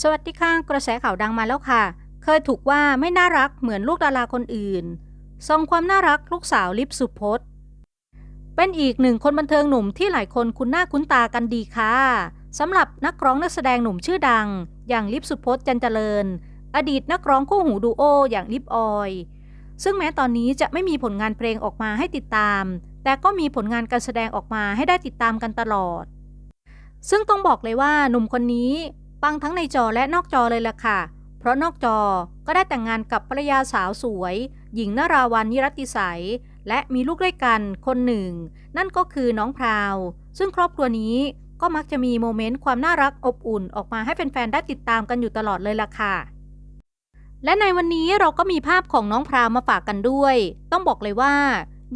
สวัสดีค่ะกระแสข่าวดังมาแล้วค่ะ เคยถูกว่าไม่น่ารักเหมือนลูกดาราคนอื่นส่งความน่ารักลูกสาวลิปสุพจน์ เป็นอีกหนึ่งคนบันเทิงหนุ่มที่หลายคนคุ้นหน้าคุ้นตากันดีค่ะสำหรับนักร้องนักแสดงหนุ่มชื่อดัง อย่างลิปสุพจน์จันเจริญ อดีตนักร้องคู่หูดูโออย่างลิปออย ซึ่งแม้ตอนนี้จะไม่มีผลงานเพลงออกมาให้ติดตาม แต่ก็มีผลงานการแสดงออกมาให้ได้ติดตามกันตลอด ซึ่งต้องบอกเลยว่าหนุ่มคนนี้ ปังทั้งในจอและนอกจอเลยล่ะค่ะ เพราะนอกจอก็ได้แต่งงานกับภรรยาสาวสวย หญิงนราวันนิรัตติสัย และมีลูกด้วยกันคนหนึ่ง นั่นก็คือน้องพราว ซึ่งครอบครัวนี้ก็มักจะมีโมเมนต์ความน่ารักอบอุ่นออกมาให้แฟนๆได้ติดตามกันอยู่ตลอดเลยล่ะค่ะและในวันนี้เราก็มีภาพของน้องพราวมาฝากกันด้วย ต้องบอกเลยว่า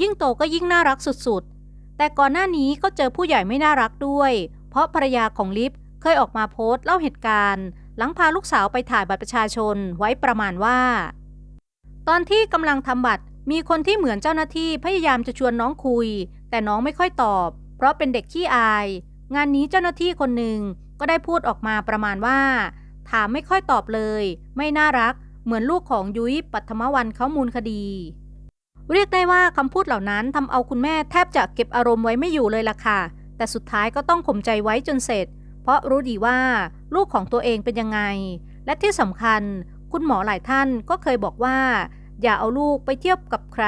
ยิ่งโตก็ยิ่งน่ารักสุดๆ แต่ก่อนหน้านี้ก็เจอผู้ใหญ่ไม่น่ารักด้วย เพราะภรรยาของลิฟ เคยออกมาโพสต์เล่าเหตุการณ์ หลังพาลูกสาวไปถ่ายบัตรประชาชนไว้ประมาณว่า ตอนที่กำลังทำบัตรมีคนที่เหมือนเจ้าหน้าที่พยายามจะชวนน้องคุย แต่น้องไม่ค่อยตอบ เพราะเป็นเด็กขี้อาย งานนี้เจ้าหน้าที่คนหนึ่งก็ได้พูดออกมาประมาณว่า ถามไม่ค่อยตอบเลย ไม่น่ารัก เหมือนลูกของยุ้ยปัทมวันเขามูลคดี เรียกได้ว่าคำพูดเหล่านั้นทำเอาคุณแม่แทบจะเก็บอารมณ์ไว้ไม่อยู่เลยล่ะค่ะ แต่สุดท้ายก็ต้องข่มใจไว้จนเสร็จ เพราะรู้ดีว่าลูกของตัวเองเป็นยังไง และที่สำคัญคุณหมอหลายท่านก็เคยบอกว่า อย่าเอาลูกไปเทียบกับใคร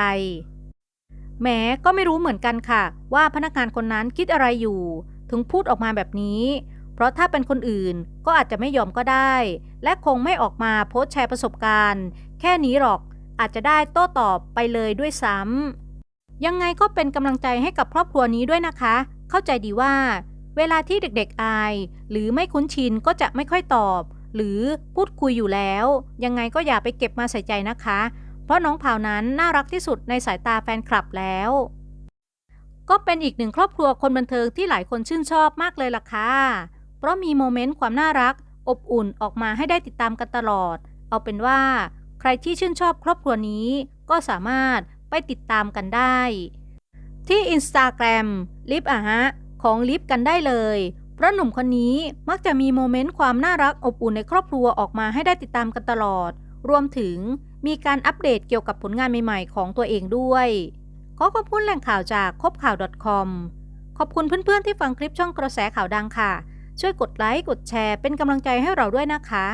แม้ก็ไม่รู้เหมือนกันค่ะ ว่าพนักงานคนนั้นคิดอะไรอยู่ ถึงพูดออกมาแบบนี้ เพราะถ้าเป็นคนอื่นก็อาจจะไม่ยอมก็ได้ และคงไม่ออกมาโพสต์แชร์ประสบการณ์ แค่นี้หรอกอาจจะได้โต้ตอบไปเลยด้วยซ้ำยังไงก็เป็นกำลังใจให้กับครอบครัวนี้ด้วยนะคะ เข้าใจดีว่า เวลาที่เด็กๆอาย หรือไม่คุ้นชินก็จะไม่ค่อยตอบ หรือพูดคุยอยู่แล้ว ยังไงก็อย่าไปเก็บมาใส่ใจนะคะ เพราะน้องพานั้นน่ารักที่สุดในสายตาแฟนคลับแล้ว ก็เป็นอีกหนึ่งครอบครัวคนบันเทิงที่หลายคนชื่นชอบมากเลยล่ะค่ะ เพราะมีโมเมนต์ความน่ารัก อบอุ่นออกมาให้ได้ติดตามกันตลอด เอาเป็นว่า ใครที่ชื่นชอบครอบครัวนี้ ก็สามารถไปติดตามกันได้ ที่ Instagram ลิฟอะฮะ ของลิฟกันได้เลย เพราะหนุ่มคนนี้มักจะมีโมเมนต์ความน่ารักอบอุ่นในครอบครัวออกมาให้ได้ติดตามกันตลอด รวมถึงมีการอัปเดตเกี่ยวกับผลงานใหม่ๆ ของตัวเองด้วยขอขอบคุณแหล่งข่าวจากคบข่าว .com ขอบคุณเพื่อนๆที่ฟังคลิปช่องกระแสข่าวดังค่ะ ช่วยกดไลค์ กดแชร์เป็นกำลังใจให้เราด้วยนะคะ